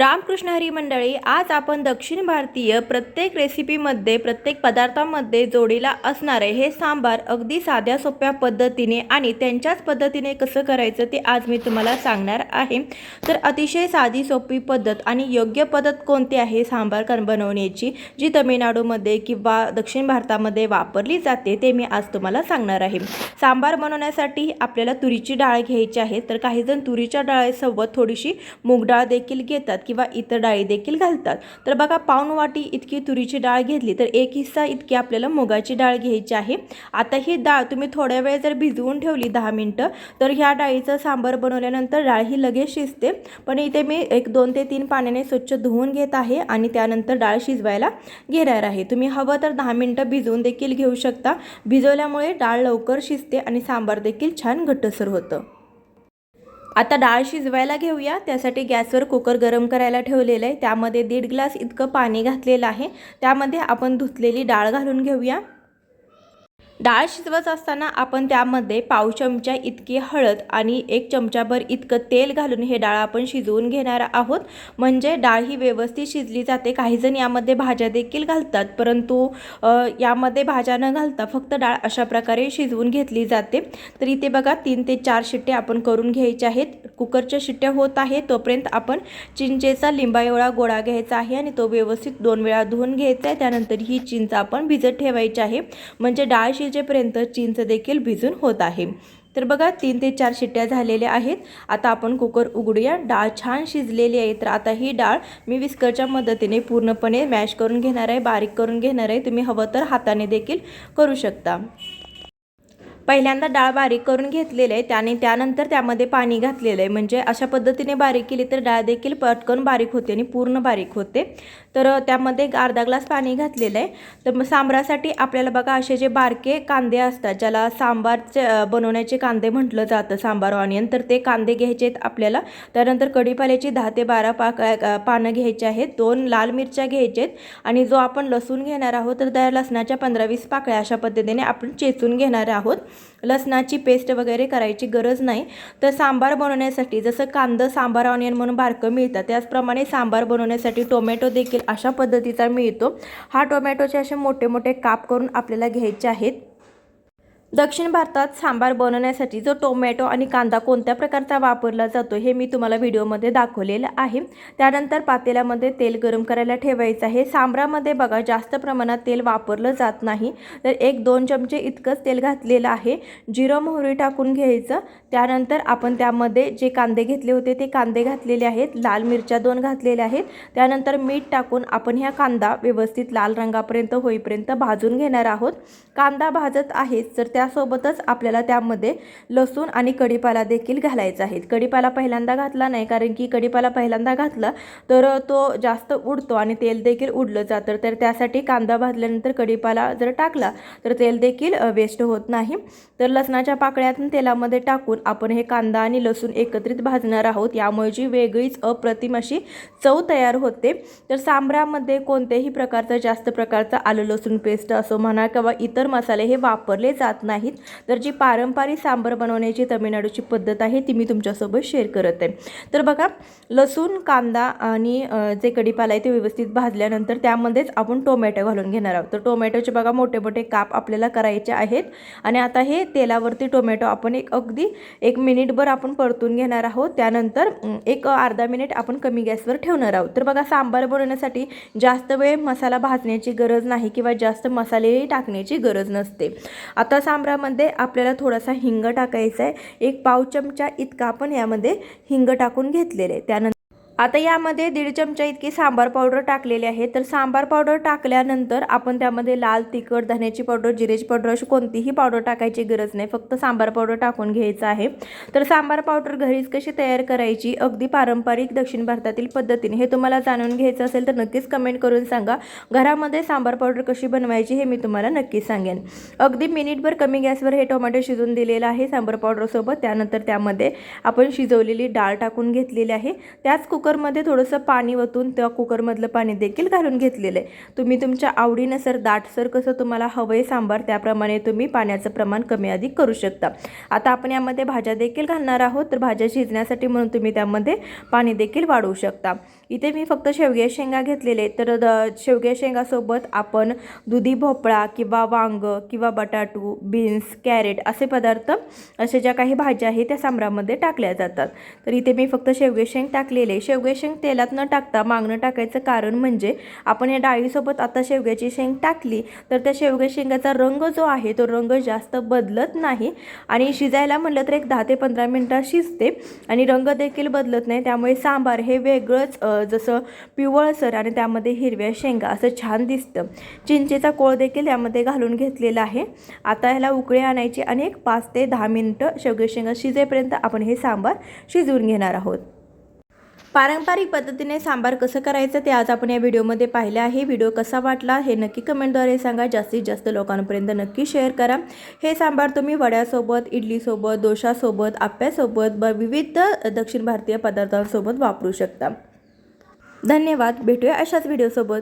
रामकृष्ण हरी मंडळी आज आपण दक्षिण भारतीय प्रत्येक रेसिपीमध्ये प्रत्येक पदार्थामध्ये जोडीला असणारे हे सांबार अगदी साध्या सोप्या पद्धतीने आणि त्यांच्याच पद्धतीने कसं करायचं ते आज मी तुम्हाला सांगणार आहे. तर अतिशय साधी सोपी पद्धत आणि योग्य पद्धत कोणती आहे सांबार कर बनवण्याची जी तमिळनाडूमध्ये किंवा दक्षिण भारतामध्ये वापरली जाते ते मी आज तुम्हाला सांगणार आहे. सांबार बनवण्यासाठी आपल्याला तुरीची डाळ घ्यायची आहे तर काहीजण तुरीच्या डाळीसोबत थोडीशी मूग डाळ देखील घेतात किंवा इतर डाळी देखील घालतात. तर बघा पाऊण वाटी इतकी तुरीची डाळ घेतली तर एक हिस्सा इतकी आपल्याला मुगाची डाळ घ्यायची आहे. आता ही डाळ तुम्ही थोड्या वेळ जर भिजवून ठेवली दहा मिनटं तर ह्या डाळीचं सांबार बनवल्यानंतर डाळ ही लगेच शिजते. पण इथे मी एक दोन ते तीन पाण्याने स्वच्छ धुवून घेत आहे आणि त्यानंतर डाळ शिजवायला घेणार आहे. तुम्ही हवं तर दहा मिनटं भिजवून देखील घेऊ शकता. भिजवल्यामुळे डाळ लवकर शिजते आणि सांबार देखील छान घट्टसर होतं. आता डाळ शिजवायला घेऊया. त्यासाठी गॅसवर कुकर गरम करायला ठेवलेलं आहे. त्यामध्ये दीड ग्लास इतकं पाणी घातलेलं आहे. त्यामध्ये आपण धुतलेली डाळ घालून घेऊया. डाळ शिजवत असताना आपण त्यामध्ये पाव चमचा इतकी हळद आणि एक चमचाभर इतकं तेल घालून हे डाळ आपण शिजवून घेणार आहोत. म्हणजे डाळ ही व्यवस्थित शिजली जाते. काहीजण यामध्ये भाज्या देखील घालतात परंतु यामध्ये भाज्या न घालता फक्त डाळ अशा प्रकारे शिजवून घेतली जाते. तर इथे बघा तीन ते चार शिट्टे आपण करून घ्यायचे आहेत. कुकरच्या शिट्ट्या होत आहे तोपर्यंत आपण चिंचेचा लिंबा एवढा गोळा घ्यायचा आहे आणि तो व्यवस्थित दोन वेळा धुवून घ्यायचा आहे. त्यानंतर ही चिंच आपण भिजत ठेवायची आहे. म्हणजे डाळ शिज शिजेपर्यंत चिंच देखील भिजून होत आहे. तर बघा तीन ते चार शिट्ट्या झालेल्या आहेत. आता आपण कुकर उघडूया. डाळ छान शिजलेली आहे. तर आता ही डाळ मी विस्करच्या मदतीने पूर्णपणे मॅश करून घेणार आहे बारीक करून घेणार आहे. तुम्ही हवं तर हाताने देखील करू शकता. पहिल्यांदा डाळ बारीक करून घेतलेली आहे. त्याने त्यानंतर त्यामध्ये पाणी घातलेलं आहे. म्हणजे अशा पद्धतीने बारीक केली तर डाळ देखील पटकन बारीक होते आणि पूर्ण बारीक होते. तर त्यामध्ये एक अर्धा ग्लास पाणी घातलेलं आहे. तर मग सांबारासाठी आपल्याला बघा असे जे बारके कांदे असतात ज्याला सांबारचे बनवण्याचे कांदे म्हटलं जातं सांबार ऑनियन तर ते कांदे घ्यायचे आहेत आपल्याला. त्यानंतर कढीपाल्याची दहा ते बारा पाक पानं घ्यायची आहेत. दोन लाल मिरच्या घ्यायच्या आहेत. आणि जो आपण लसूण घेणार आहोत तर त्या लसणाच्या पंधरा वीस पाकळ्या अशा पद्धतीने आपण चेचून घेणार आहोत. लसणाची पेस्ट वगैरे करायची गरज नाही. तर सांबार बनवण्यासाठी जसं कांदं सांबार ऑनियन म्हणून बारकं मिळतं त्याचप्रमाणे सांबार बनवण्यासाठी टोमॅटो देखील अशा पद्धतीचा मिळतो. हा टोमॅटोचे असे मोठे मोठे काप करून आपल्याला घ्यायचे आहेत. दक्षिण भारतात सांबार बनवण्यासाठी जो टोमॅटो आणि कांदा कोणत्या प्रकारचा वापरला जातो हे मी तुम्हाला व्हिडिओमध्ये दाखवलेलं आहे. त्यानंतर पातेल्यामध्ये तेल गरम करायला ठेवायचं आहे. सांबारामध्ये बघा जास्त प्रमाणात तेल वापरलं जात नाही. तर एक दोन चमचे इतकंच तेल घातलेलं आहे. जिरं मोहरी टाकून घ्यायचं. त्यानंतर आपण त्यामध्ये जे कांदे घेतले होते ते कांदे घातलेले आहेत. लाल मिरच्या दोन घातलेल्या आहेत. त्यानंतर मीठ टाकून आपण ह्या कांदा व्यवस्थित लाल रंगापर्यंत होईपर्यंत भाजून घेणार आहोत. कांदा भाजत आहेच तर त्यासोबतच आपल्याला त्यामध्ये लसूण आणि कढीपाला देखील घालायचा आहे. कढीपाला पहिल्यांदा घातला नाही कारण की कढीपाला पहिल्यांदा घातला तर तो जास्त उडतो आणि तेल देखील उडलं जातं. तर त्यासाठी कांदा भाजल्यानंतर कढीपाला जर टाकला तर तेल देखील वेस्ट होत नाही. तर लसणाच्या पाकळ्यातून तेलामध्ये टाकून आपण हे कांदा आणि लसूण एकत्रित भाजणार आहोत. यामुळे जी वेगळीच अप्रतिम अशी चव तयार होते. तर सांबरामध्ये कोणत्याही प्रकारचा जास्त प्रकारचा आलं लसूण पेस्ट असो म्हणा किंवा इतर मसाले हे वापरले जात नाही नाहीत. तर जी पारंपरिक सांबर बनवण्याची तमिळनाडूची पद्धत आहे ती मी तुमच्यासोबत शेअर करत. आहे तर बघा लसूण कांदा आणि जे कढीपाला आहे ते व्यवस्थित भाजल्यानंतर त्यामध्येच आपण टोमॅटो घालून घेणार आहोत. तर टोमॅटोचे बघा मोठे मोठे काप आपल्याला करायचे आहेत. आणि आता हे तेलावरती टोमॅटो आपण एक अगदी एक मिनिटभर आपण परतून घेणार आहोत. त्यानंतर एक अर्धा मिनिट आपण कमी गॅसवर ठेवणार आहोत. तर बघा सांबार बनवण्यासाठी जास्त वेळ मसाला भाजण्याची गरज नाही किंवा जास्त मसालेही टाकण्याची गरज नसते. आता सांबरामध्ये आपल्याला थोडासा हिंग टाकायचा आहे एक पाव चमचा इतका आपण यामध्ये हिंग टाकून घेतलेले. आहे त्यानंतर आता यामध्ये दीड चमचा इतकी सांबार पावडर टाकलेली आहे. तर सांबार पावडर टाकल्यानंतर आपण त्यामध्ये लाल तिखट धण्याची पावडर जिरेची पावडर अशी कोणतीही पावडर टाकायची गरज नाही. फक्त सांबार पावडर टाकून घ्यायचं आहे. तर सांबार पावडर घरीच कशी तयार करायची? अगदी पारंपरिक दक्षिण भारतातील पद्धतीने. हे तुम्हाला जाणून घ्यायचं असेल तर नक्कीच कमेंट करून सांगा. घरामध्ये सांबार पावडर कशी बनवायची हे मी तुम्हाला नक्कीच सांगेन. अगदी मिनिटभर कमी गॅसवर हे टोमॅटो शिजून दिलेलं आहे सांबार पावडरसोबत. त्यानंतर त्यामध्ये आपण शिजवलेली डाळ टाकून घेतलेली आहे. त्याच कुकर कुकरमध्ये थोडंसं पाणी ओतून त्या कुकरमधलं पाणी देखील घालून घेतलेलं आहे. तुम्ही तुमच्या आवडीनुसार दाटसर कसं तुम्हाला हवं आहे सांबार त्याप्रमाणे तुम्ही पाण्याचं प्रमाण कमी अधिक करू शकता. आता आपण यामध्ये भाज्या देखील घालणार आहोत. तर भाज्या शिजण्यासाठी म्हणून तुम्ही त्यामध्ये पाणी देखील वाढवू शकता. इथे मी फक्त शेवग्या शेंगा घेतलेले तर द शेवग्या शेंगासोबत आपण दुधी भोपळा किंवा वांग किंवा बटाटू बीन्स कॅरेट असे पदार्थ असे ज्या काही भाज्या आहेत त्या सांबरामध्ये टाकल्या जातात. तर इथे मी फक्त शेवगे शेंग टाकलेले शेवगे शेंग तेलात न टाकता मागणं टाकायचं कारण म्हणजे आपण या डाळीसोबत आता शेवग्याची शेंग टाकली तर त्या शेवग्या शेंगाचा रंग जो आहे तो रंग जास्त बदलत नाही आणि शिजायला म्हटलं तर एक दहा ते पंधरा मिनटात शिजते आणि रंग देखील बदलत नाही. त्यामुळे सांबार हे वेगळंच जसं पिवळसर आणि त्यामध्ये हिरव्या शेंगा असं छान दिसतं. चिंचेचा कोळ देखील यामध्ये घालून घेतलेला आहे. आता ह्याला उकळी आणायची आणि एक पाच ते दहा मिनटं शेवगे शेंगा शिजेपर्यंत आपण हे सांबार शिजवून घेणार आहोत. पारंपरिक पद्धतीने सांबार कसं करायचं ते आज आपण या व्हिडिओमध्ये पाहिलं आहे. व्हिडिओ कसा वाटला हे नक्की कमेंटद्वारे सांगा. जास्तीत जास्त लोकांपर्यंत नक्की शेअर करा. हे सांबार तुम्ही वड्यासोबत इडलीसोबत डोशासोबत आप्यासोबत ब विविध दक्षिण भारतीय पदार्थांसोबत वापरू शकता. धन्यवाद. भेटूया अशाच व्हिडिओसोबत